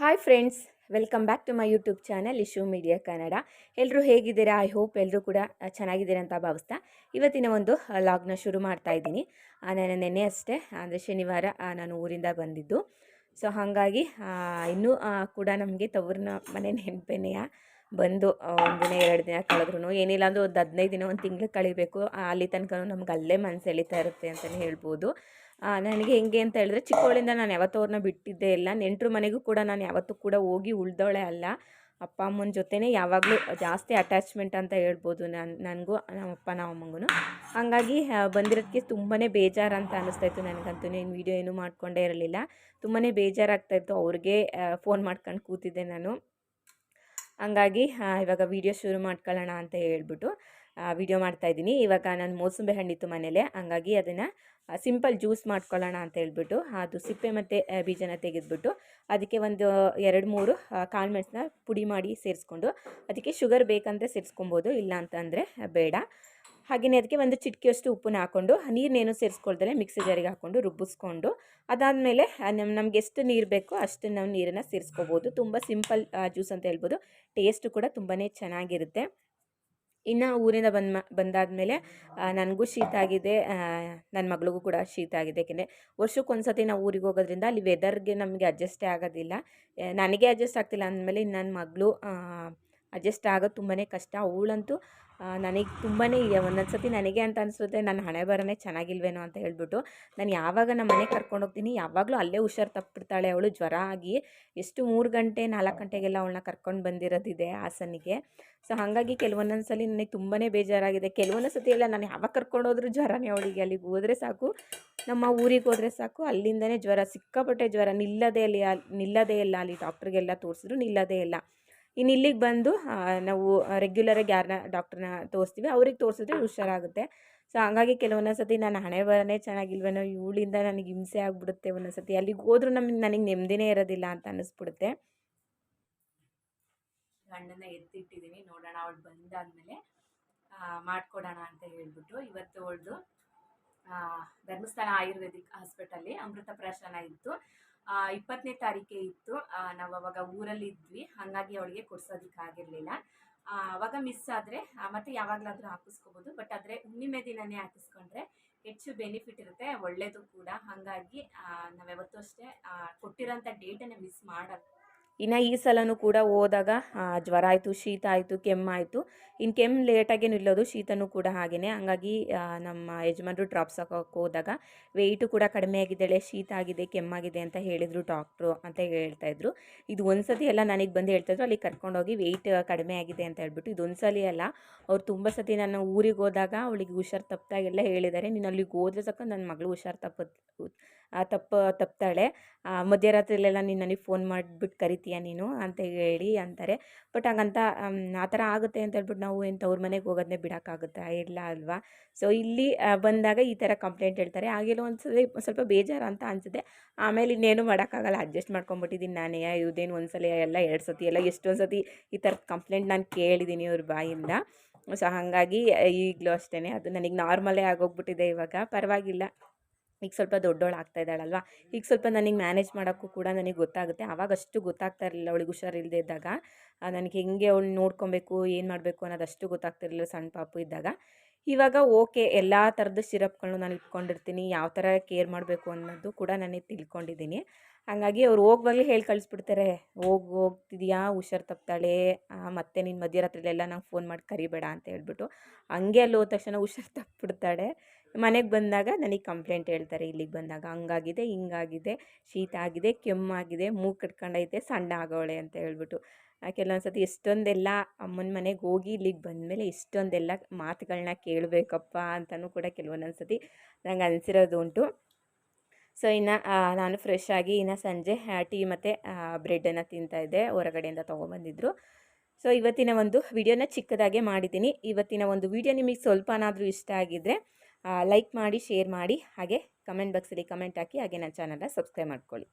Hi friends welcome back to my YouTube channel issue media Kannada ಎಲ್ಲರೂ ಹೇಗಿದ್ದೀರಾ? I hope ಎಲ್ಲರೂ ಕೂಡ ಚೆನ್ನಾಗಿದ್ದೀರಾ ಅಂತ ಭಾವಿಸ್ತಾ. ಇವತ್ತಿನ ಒಂದು ಲಾಗ್ನ ಶುರು ಮಾಡ್ತಾ ಇದ್ದೀನಿ. ನಾನು ನೆನ್ನೆ ಅಷ್ಟೇ, ಅಂದರೆ ಶನಿವಾರ ನಾನು ಊರಿಂದ ಬಂದಿದ್ದು. ಸೊ ಹಾಗಾಗಿ ಇನ್ನೂ ಕೂಡ ನಮಗೆ ತವ್ರನ್ನ ಮನೆ ನೆನಪೇನೆಯ ಬಂದು ಒಂದು ದಿನ, ಎರಡು ದಿನ ಕಳೆದ್ರು ಏನಿಲ್ಲ ಅಂದ್ರೆ ಒಂದು ಹದಿನೈದು ದಿನ, ಒಂದು ತಿಂಗಳು ಕಳಿಬೇಕು. ಅಲ್ಲಿ ತನಕ ನಮ್ಗೆ ಅಲ್ಲೇ ಮನಸ್ಸು ಎಳಿತಾ ಇರುತ್ತೆ ಅಂತಲೇ ಹೇಳ್ಬೋದು. ನನಗೆ ಹೆಂಗೆ ಅಂತ ಹೇಳಿದ್ರೆ ಚಿಕ್ಕವಳಿಂದ ನಾನು ಯಾವತ್ತೂ ಅವ್ರನ್ನ ಬಿಟ್ಟಿದ್ದೇ ಇಲ್ಲ. ನೆಂಟರು ಮನೆಗೂ ಕೂಡ ನಾನು ಯಾವತ್ತೂ ಕೂಡ ಹೋಗಿ ಉಳ್ದವಳೆ ಅಲ್ಲ. ಅಪ್ಪ ಅಮ್ಮನ ಜೊತೆನೇ ಯಾವಾಗಲೂ ಜಾಸ್ತಿ ಅಟ್ಯಾಚ್ಮೆಂಟ್ ಅಂತ ಹೇಳ್ಬೋದು ನಾನು ನನಗೂ ನಮ್ಮಪ್ಪ ನಮ್ಮಮ್ಮಗೂ ಹಾಗಾಗಿ ಆ, ಬಂದಿರೋದಕ್ಕೆ ತುಂಬಾ ಬೇಜಾರು ಅಂತ ಅನಿಸ್ತಾಯಿತ್ತು ನನಗಂತೂ. ಏನು ವೀಡಿಯೋ ಏನೂ ಮಾಡಿಕೊಂಡೇ ಇರಲಿಲ್ಲ. ತುಂಬಾ ಬೇಜಾರಾಗ್ತಾಯಿತ್ತು ಅವ್ರಿಗೆ ಫೋನ್ ಮಾಡ್ಕೊಂಡು ಕೂತಿದ್ದೆ ನಾನು. ಹಂಗಾಗಿ ಇವಾಗ ವೀಡಿಯೋ ಶುರು ಮಾಡ್ಕೊಳ್ಳೋಣ ಅಂತ ಹೇಳ್ಬಿಟ್ಟು. ವಿಡಿಯೋ ಮಾಡ್ತಾ ಇದ್ದೀನಿ. ಇವಾಗ ನಾನು ಮೋಸಂಬಿ ಹಣ್ಣಿತ್ತು ಮನೇಲೆ ಹಂಗಾಗಿ ಅದನ್ನು ಸಿಂಪಲ್ ಜ್ಯೂಸ್ ಮಾಡ್ಕೊಳ್ಳೋಣ ಅಂತ ಹೇಳ್ಬಿಟ್ಟು, ಅದು ಸಿಪ್ಪೆ ಮತ್ತು ಬೀಜನ ತೆಗೆದುಬಿಟ್ಟು, ಅದಕ್ಕೆ ಒಂದು ಎರಡು ಮೂರು ಕಾಳು ಮೆಣಸನ್ನ ಪುಡಿ ಮಾಡಿ ಸೇರಿಸ್ಕೊಂಡು, ಅದಕ್ಕೆ ಶುಗರ್ ಬೇಕಂದರೆ ಸೇರಿಸ್ಕೊಬೋದು, ಇಲ್ಲ ಅಂತಂದರೆ ಬೇಡ. ಹಾಗೆಯೇ ಅದಕ್ಕೆ ಒಂದು ಚಿಟಿಕೆಯಷ್ಟು ಉಪ್ಪನ್ನ ಹಾಕ್ಕೊಂಡು ನೀರನ್ನೇನು ಸೇರಿಸ್ಕೊಳ್ದಲೆ ಮಿಕ್ಸಿ ಜಾರಿಗೆ ಹಾಕ್ಕೊಂಡು ರುಬ್ಬಿಸ್ಕೊಂಡು, ಅದಾದಮೇಲೆ ನಮ್ಮ ನಮ್ಗೆ ಎಷ್ಟು ನೀರು ಬೇಕೋ ಅಷ್ಟು ನಾವು ನೀರನ್ನು ಸೇರಿಸ್ಕೋಬೋದು. ತುಂಬ ಸಿಂಪಲ್ ಜ್ಯೂಸ್ ಅಂತ ಹೇಳ್ಬೋದು. ಟೇಸ್ಟು ಕೂಡ ತುಂಬಾ ಚೆನ್ನಾಗಿರುತ್ತೆ. ಇನ್ನು ಊರಿಂದ ಬಂದ ಬಂದಾದಮೇಲೆ ನನಗೂ ಶೀತ ಆಗಿದೆ ನನ್ನ ಮಗಳಿಗೂ ಕೂಡ ಶೀತ ಆಗಿದೆ. ಯಾಕೆಂದರೆ ವರ್ಷಕ್ಕೊಂದು ಸತಿ ನಾವು ಊರಿಗೆ ಹೋಗೋದ್ರಿಂದ ಅಲ್ಲಿ ವೆದರ್ಗೆ ನಮಗೆ ಅಡ್ಜಸ್ಟೇ ಆಗೋದಿಲ್ಲ. ನನಗೆ ಅಡ್ಜಸ್ಟ್ ಆಗ್ತಿಲ್ಲ ಅಂದಮೇಲೆ ನನ್ನ ಮಗಳು ಅಡ್ಜಸ್ಟ್ ಆಗೋದು ತುಂಬಾ ಕಷ್ಟ. ಅವಳಂತೂ ನನಗೆ ತುಂಬಾ ಒಂದೊಂದು ಸತಿ ನನಗೆ ಅಂತ ಅನಿಸುತ್ತೆ, ನನ್ನ ಹಣೆ ಬರನೇ ಚೆನ್ನಾಗಿಲ್ವೇನೋ ಅಂತ ಹೇಳ್ಬಿಟ್ಟು. ನಾನು ಯಾವಾಗ ನಮ್ಮ ಮನೆಗೆ ಕರ್ಕೊಂಡು ಹೋಗ್ತೀನಿ, ಯಾವಾಗಲೂ ಅಲ್ಲೇ ಹುಷಾರು ತಪ್ಪಿಡ್ತಾಳೆ ಅವಳು. ಜ್ವರ ಆಗಿ ಎಷ್ಟು ಮೂರು ಗಂಟೆ, ನಾಲ್ಕು ಗಂಟೆಗೆಲ್ಲ ಅವಳನ್ನ ಕರ್ಕೊಂಡು ಬಂದಿರೋದಿದೆ ಹಾಸನಿಗೆ ಸೊ, ಹಾಗಾಗಿ ಕೆಲವೊಂದೊಂದು ಸಲ ನನಗೆ ತುಂಬಾ ಬೇಜಾರಾಗಿದೆ. ಕೆಲವೊಂದು ಸತಿ ಎಲ್ಲ ನಾನು ಯಾವಾಗ ಕರ್ಕೊಂಡು ಹೋದ್ರೂ ಜ್ವರನೇ ಅವಳಿಗೆ. ಅಲ್ಲಿಗೆ ಹೋದರೆ ಸಾಕು, ನಮ್ಮ ಊರಿಗೆ ಹೋದರೆ ಸಾಕು. ಅಲ್ಲಿಂದನೇ ಜ್ವರ, ಸಿಕ್ಕಾಪಟ್ಟೆ ಜ್ವರ ನಿಲ್ಲದೇ ಅಲ್ಲಿ ನಿಲ್ಲದೇ ಇಲ್ಲ. ಅಲ್ಲಿ ಡಾಕ್ಟ್ರಿಗೆಲ್ಲ ತೋರಿಸಿದ್ರು ನಿಲ್ಲದೇ ಇಲ್ಲ. ಇನ್ನು ಇಲ್ಲಿಗೆ ಬಂದು ನಾವು ರೆಗ್ಯುಲರಾಗಿ ಯಾರನ್ನ ಡಾಕ್ಟ್ರನ್ನ ತೋರಿಸ್ತೀವಿ. ಅವ್ರಿಗೆ ತೋರಿಸಿದ್ರೆ ಹುಷಾರಾಗುತ್ತೆ. ಸೊ ಹಾಗಾಗಿ ಕೆಲವೊಂದೊಂದು ಸತಿ ನಾನು ಹಣೆ ಬರನೇ ಚೆನ್ನಾಗಿಲ್ವೇನೋ ಇವಳಿಂದ ನನಗೆ ಹಿಂಸೆ ಆಗಿಬಿಡುತ್ತೆ ಒಂದೊಂದು ಸತಿ ಅಲ್ಲಿಗೆ ಹೋದ್ರೂ ನಮಗೆ ನನಗೆ ನೆಮ್ಮದಿನೇ ಇರೋದಿಲ್ಲ ಅಂತ ಅನ್ನಿಸ್ಬಿಡುತ್ತೆ ಗಂಡನ ಎತ್ತಿಟ್ಟಿದ್ದೀನಿ ನೋಡೋಣ, ಅವಳು ಬಂದಾದಮೇಲೆ ಮಾಡಿಕೊಡೋಣ ಅಂತ ಹೇಳ್ಬಿಟ್ಟು ಇವತ್ತು ಅವಳದು ಧರ್ಮಸ್ಥಳ ಆಯುರ್ವೇದಿಕ್ ಹಾಸ್ಪಿಟಲ್ಲಿ ಅಮೃತ ಪ್ರಾಶನ ಇತ್ತು. ಇಪ್ಪತ್ತನೇ ತಾರೀಕೆ ಇತ್ತು. ನಾವು ಅವಾಗ ಊರಲ್ಲಿ ಇದ್ವಿ. ಹಾಗಾಗಿ ಅವಳಿಗೆ ಕೊಡ್ಸೋದಕ್ಕಾಗಿರಲಿಲ್ಲ ಅವಾಗ ಮಿಸ್ ಆದರೆ ಮತ್ತೆ ಯಾವಾಗಲಾದರೂ ಹಾಕಿಸ್ಕೋಬೋದು. ಬಟ್ ಆದರೆ ಹುಣ್ಣಿಮೆ ದಿನನೇ ಹಾಕಿಸ್ಕೊಂಡ್ರೆ ಹೆಚ್ಚು ಬೆನಿಫಿಟ್ ಇರುತ್ತೆ ಒಳ್ಳೆಯದು ಕೂಡ. ಹಾಗಾಗಿ ನಾವು ಯಾವತ್ತೂ ಅಷ್ಟೇ ಕೊಟ್ಟಿರೋಂಥ ಡೇಟನ್ನು ಮಿಸ್ ಮಾಡಲ್ಲ. ಇನ್ನು ಈ ಸಲನೂ ಕೂಡ ಹೋದಾಗ ಜ್ವರ ಆಯಿತು, ಶೀತ ಆಯಿತು, ಕೆಮ್ಮಾಯಿತು. ಇನ್ನು ಕೆಮ್ಮು ಲೇಟಾಗೆ ನಿಲ್ಲೋದು ಶೀತನೂ ಕೂಡ ಹಾಗೆಯೇ ಹಾಗಾಗಿ ನಮ್ಮ ಯಜಮಾನರು ಡ್ರಾಪ್ಸ್ ಹಾಕೋಕೆ ಹೋದಾಗ ವೆಯ್ಟು ಕೂಡ ಕಡಿಮೆ ಆಗಿದ್ದಾಳೆ, ಶೀತ ಆಗಿದೆ, ಕೆಮ್ಮಾಗಿದೆ ಅಂತ ಹೇಳಿದರು ಡಾಕ್ಟ್ರು ಅಂತ ಹೇಳ್ತಾಯಿದ್ರು ಇದು ಒಂದು ಸತಿ ಎಲ್ಲ ನನಗೆ ಬಂದು ಹೇಳ್ತಾಯಿದ್ರು ಅಲ್ಲಿ ಕರ್ಕೊಂಡೋಗಿ ವೆಯ್ಟ್ ಕಡಿಮೆ ಆಗಿದೆ ಅಂತ ಹೇಳ್ಬಿಟ್ಟು ಇದೊಂದು ಸಲ ಅಲ್ಲ, ಅವ್ರು ತುಂಬ ಸತಿ ನಾನು ಊರಿಗೆ ಹೋದಾಗ, ಅವಳಿಗೆ ಹುಷಾರು ತಪ್ಪಿದಾಗೆಲ್ಲ ಹೇಳಿದ್ದಾರೆ. ನೀನು ಅಲ್ಲಿಗೆ ಹೋದ್ರೆ ಸಾಕು ನನ್ನ ಮಗಳು ಹುಷಾರು ತಪ್ಪು ತಪ್ಪು ತಪ್ತಾಳೆ. ಮಧ್ಯರಾತ್ರಿಲೆಲ್ಲ ನೀನು ನನಗೆ ಫೋನ್ ಮಾಡಿಬಿಟ್ಟು ಕರಿತೀಯ ನೀನು ಅಂತ ಹೇಳಿ ಅಂತಾರೆ. ಬಟ್ ಹಂಗಂತ ಆ ಥರ ಆಗುತ್ತೆ ಅಂತ ಹೇಳ್ಬಿಟ್ಟು ನಾವು ಏನು ತವ್ರ ಮನೆಗೆ ಹೋಗೋದನ್ನೇ ಬಿಡೋಕ್ಕಾಗುತ್ತಾ ಇಲ್ಲ ಅಲ್ವಾ? ಸೊ ಇಲ್ಲಿ ಬಂದಾಗ ಈ ಥರ ಕಂಪ್ಲೇಂಟ್ ಹೇಳ್ತಾರೆ. ಆಗಿಲ್ಲ ಒಂದ್ಸಲಿ ಸ್ವಲ್ಪ ಬೇಜಾರು ಅಂತ ಅನಿಸುತ್ತೆ. ಆಮೇಲೆ ಇನ್ನೇನು ಮಾಡೋಕ್ಕಾಗಲ್ಲ. ಅಡ್ಜಸ್ಟ್ ಮಾಡ್ಕೊಂಬಿಟ್ಟಿದ್ದೀನಿ ನಾನೇ. ಇದೇನು ಒಂದ್ಸಲ ಎಲ್ಲ ಎರಡು ಸತಿ ಎಲ್ಲ ಎಷ್ಟೊಂದು ಸತಿ ಈ ಥರದ ಕಂಪ್ಲೇಂಟ್ ನಾನು ಕೇಳಿದ್ದೀನಿ ಅವ್ರ ಬಾಯಿಂದ. ಸೊ ಹಾಗಾಗಿ ಈಗಲೂ ಅಷ್ಟೇ ಅದು ನನಗೆ ನಾರ್ಮಲೇ ಆಗೋಗ್ಬಿಟ್ಟಿದೆ ಇವಾಗ. ಪರವಾಗಿಲ್ಲ. ಈಗ ಸ್ವಲ್ಪ ದೊಡ್ಡವಳು ಆಗ್ತಾ ಇದ್ದಾಳಲ್ವಾ? ಈಗ ಸ್ವಲ್ಪ ನನಗೆ ಮ್ಯಾನೇಜ್ ಮಾಡೋಕ್ಕೂ ಕೂಡ ನನಗೆ ಗೊತ್ತಾಗುತ್ತೆ. ಆವಾಗ ಅಷ್ಟು ಗೊತ್ತಾಗ್ತಾ ಇರಲಿಲ್ಲ ಅವಳಿಗೆ ಹುಷಾರಿಲ್ಲದೆ ಇದ್ದಾಗ. ನನಗೆ ಹೆಂಗೆ ಅವಳು ನೋಡ್ಕೊಬೇಕು, ಏನು ಮಾಡಬೇಕು ಅನ್ನೋದು ಅಷ್ಟು ಗೊತ್ತಾಗ್ತಿರಲಿಲ್ಲ ಸಣ್ಣ ಪಾಪು ಇದ್ದಾಗ. ಇವಾಗ ಓಕೆ, ಎಲ್ಲ ಥರದ ಸಿರಪ್ಗಳನ್ನೂ ನಾನು ಇಟ್ಕೊಂಡಿರ್ತೀನಿ, ಯಾವ ಥರ ಕೇರ್ ಮಾಡಬೇಕು ಅನ್ನೋದು ಕೂಡ ನನಗೆ ತಿಳ್ಕೊಂಡಿದ್ದೀನಿ. ಹಾಗಾಗಿ ಅವ್ರು ಹೋಗುವಾಗಲೇ ಹೇಳಿ ಕಳಿಸ್ಬಿಡ್ತಾರೆ, ಹೋಗಿ, ಹೋಗ್ತಿದ್ಯಾ? ಹುಷಾರು ತಪ್ತಾಳೆ. ಮತ್ತೆ ನಿನ್ನ ಮಧ್ಯರಾತ್ರಿಲೆಲ್ಲ ನಂಗೆ ಫೋನ್ ಮಾಡಿ ಕರಿಬೇಡ ಅಂತ ಹೇಳ್ಬಿಟ್ಟು. ಹಂಗೆ ಅಲ್ಲಿ ತಕ್ಷಣ ಹುಷಾರು ತಪ್ಪಿಬಿಡ್ತಾಳೆ ಮನೆಗೆ ಬಂದಾಗ ನನಗೆ ಕಂಪ್ಲೇಂಟ್ ಹೇಳ್ತಾರೆ, ಇಲ್ಲಿಗೆ ಬಂದಾಗ ಹಂಗಾಗಿದೆ, ಹಿಂಗಾಗಿದೆ, ಶೀತ ಆಗಿದೆ, ಕೆಮ್ಮಾಗಿದೆ, ಮೂಗು ಕಟ್ಕೊಂಡೈತೆ, ಸಣ್ಣ ಆಗೋಳೆ ಅಂತ ಹೇಳ್ಬಿಟ್ಟು. ಕೆಲವೊಂದು ಸತಿ ಎಷ್ಟೊಂದೆಲ್ಲ ಅಮ್ಮನ ಮನೆಗೆ ಹೋಗಿ ಇಲ್ಲಿಗೆ ಬಂದಮೇಲೆ ಇಷ್ಟೊಂದೆಲ್ಲ ಮಾತುಗಳನ್ನ ಕೇಳಬೇಕಪ್ಪ ಅಂತಲೂ ಕೂಡ ಕೆಲವೊಂದೊಂದು ಸತಿ ನಂಗೆ ಅನಿಸಿರೋದು ಉಂಟು. ಸೊ, ಇನ್ನು ನಾನು ಫ್ರೆಶ್ ಆಗಿ ಇನ್ನು ಸಂಜೆ ಟೀ ಮತ್ತು ಬ್ರೆಡನ್ನು ತಿಂತಾಯಿದ್ದೆ ಹೊರಗಡೆಯಿಂದ ತೊಗೊಂಬಂದಿದ್ರು. ಸೊ, ಇವತ್ತಿನ ಒಂದು ವಿಡಿಯೋನ ಚಿಕ್ಕದಾಗೆ ಮಾಡಿದ್ದೀನಿ. ಇವತ್ತಿನ ಒಂದು ವಿಡಿಯೋ ನಿಮಗೆ ಸ್ವಲ್ಪನಾದರೂ ಇಷ್ಟ ಆಗಿದ್ದರೆ ಲೈಕ್ ಮಾಡಿ ಶೇರ್ ಮಾಡಿ ಹಾಗೆ ಕಮೆಂಟ್ ಬಾಕ್ಸಲ್ಲಿ ಕಮೆಂಟ್ ಹಾಕಿ ಹಾಗೆ ನನ್ನ ಚಾನಲ್ನ ಸಬ್ಸ್ಕ್ರೈಬ್ ಮಾಡ್ಕೊಳ್ಳಿ.